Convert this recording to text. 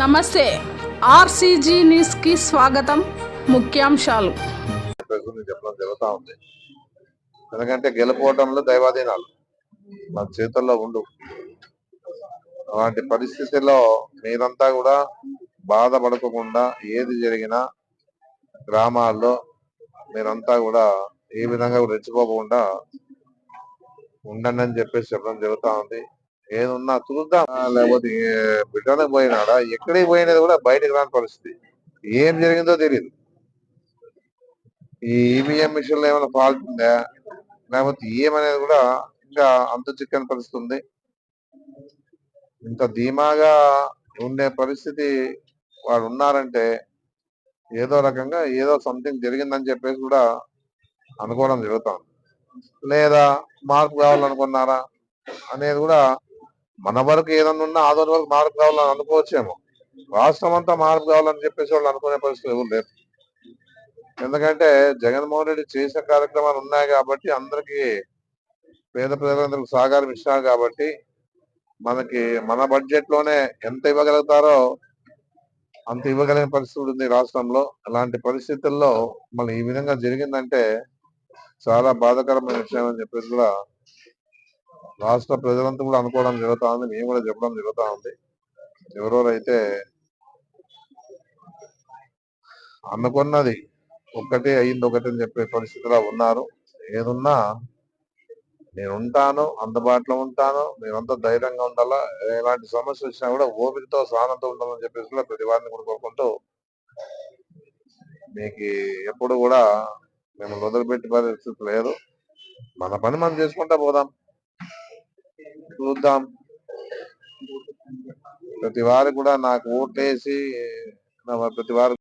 నమస్తే. ఆర్సీజీ న్యూస్కి స్వాగతం. ముఖ్యాంశాలు. చెప్పడం జరుగుతూ ఉంది. ఎందుకంటే గెలుపోవడంలో దైవాధీనాలు. మన చేతుల్లో ఉండు. అలాంటి పరిస్థితుల్లో మీరంతా కూడా బాధపడకుండా ఏది జరిగినా గ్రామాల్లో మీరంతా కూడా ఏ విధంగా రెచ్చిపోకుండా ఉండండి అని చెప్పేసి చెప్పడం జరుగుతా ఉంది. ఏదున్నా చూద్దాం. లేకపోతే ఏ బిడ్డలకు పోయినాడా? ఎక్కడికి పోయినది కూడా బయటకు రాని పరిస్థితి. ఏం జరిగిందో తెలియదు ఈ ఈవీఎం మిషన్లో ఏమైనా ఫాల్ట్ ఉందా? లేకపోతే ఏమనేది కూడా ఇంకా అంతు చిక్కని పరిస్థితి ఉంది. ఇంత ధీమాగా ఉండే పరిస్థితి వాడు ఉన్నారంటే ఏదో రకంగా ఏదో సంథింగ్ జరిగిందని చెప్పేసి కూడా అనుకోవడం జరుగుతాం లేదా మార్పు కావాలనుకున్నారా అనేది కూడా మన వరకు ఏదన్నా ఉన్నా ఆదోని వరకు మార్పు కావాలని అనుకోవచ్చేమో. రాష్ట్రం అంతా మార్పు కావాలని చెప్పేసి వాళ్ళు అనుకునే పరిస్థితి ఎవరు లేరు. ఎందుకంటే జగన్మోహన్ రెడ్డి చేసిన కార్యక్రమాలు ఉన్నాయి కాబట్టి అందరికీ పేద ప్రజలందరికి సహకారం ఇచ్చినారు కాబట్టి మనకి మన బడ్జెట్లోనే ఎంత ఇవ్వగలుగుతారో అంత ఇవ్వగలిగిన పరిస్థితి ఉంది రాష్ట్రంలో. అలాంటి పరిస్థితుల్లో మళ్ళీ ఈ విధంగా జరిగిందంటే చాలా బాధాకరమైన విషయం అని చెప్పేసి కూడా రాష్ట్ర ప్రజలంతా కూడా అనుకోవడం జరుగుతూ ఉంది మేము కూడా చెప్పడం జరుగుతూ ఉంది ఎవరెవరైతే అనుకున్నది ఒక్కటే అయింది ఒకటి అని చెప్పే పరిస్థితిలో ఉన్నారు. ఏదున్నా నేను ఉంటాను అందుబాటులో ఉంటాను మీరంతా ధైర్యంగా ఉండాలా ఎలాంటి సమస్య వచ్చినా కూడా ఓపికతో సహనంతో ఉండాలని చెప్పేసి కూడా ప్రతి వారిని కూడా కోరుకుంటూ మీకు ఎప్పుడు కూడా మేము వదిలిపెట్టి పరిస్థితి లేదు. మన పని మనం చేసుకుంటా పోదాం. చూద్దాం. ప్రతి వారు కూడా నాకు ఓట్లేసి నా ప్రతి వారు